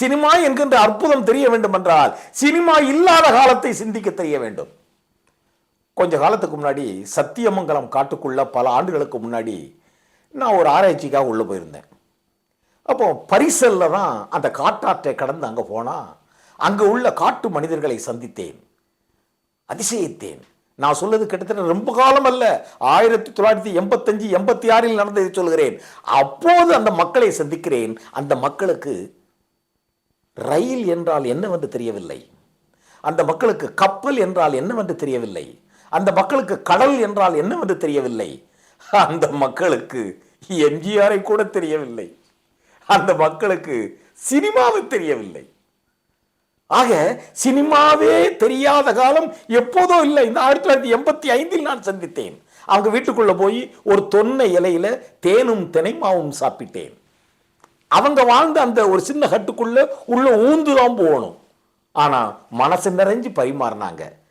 Cinema என்கின்ற அற்புதம் தெரிய வேண்டும் என்றால் சினிமா இல்லாத காலத்தை சிந்திக்க தெரிய வேண்டும். கொஞ்ச காலத்துக்கு முன்னாடி சத்தியமங்கலம் காட்டுக்குள்ள பல ஆண்டுகளுக்கு முன்னாடி நான் ஒரு ஆராய்ச்சிக்காக உள்ளே போயிருந்தேன். அப்போ பரிசல்ல தான் அந்த காட்டாற்றை கடந்து அங்கே போனால் அங்கே உள்ள காட்டு மனிதர்களை சந்தித்தேன். அதிசயித்தேன். நான் சொல்வது கிட்டத்தட்ட ரொம்ப காலம் அல்ல. ஆயிரத்தி தொள்ளாயிரத்தி எண்பத்தஞ்சு எண்பத்தி ஆறில் நடந்ததை சொல்கிறேன். அப்போது அந்த மக்களை சந்திக்கிறேன். அந்த மக்களுக்கு ரயில் என்றால் என்னவென்று தெரியவில்லை. அந்த மக்களுக்கு கப்பல் என்றால் என்னவென்று தெரியவில்லை. அந்த மக்களுக்கு கடல் என்றால் என்னவென்று தெரியவில்லை. அந்த மக்களுக்கு எம்ஜிஆரை கூட தெரியவில்லை. அந்த மக்களுக்கு சினிமாவை தெரியவில்லை. ஆக சினிமாவே தெரியாத காலம் எப்போதோ இல்லை. இந்த ஆயிரத்தி தொள்ளாயிரத்தி எண்பத்தி ஐந்தில் நான் சந்தித்தேன். அவங்க வீட்டுக்குள்ள போய் ஒரு தொன்னை இலையில தேனும் தினைமாவும் சாப்பிட்டேன். அவங்க வாழ்ந்த அந்த ஒரு சின்ன ஹட்டுக்குள்ளே உள்ளே ஊந்து தான் போகணும். ஆனால் மனசு நிறைஞ்சு பரிமாறினாங்க.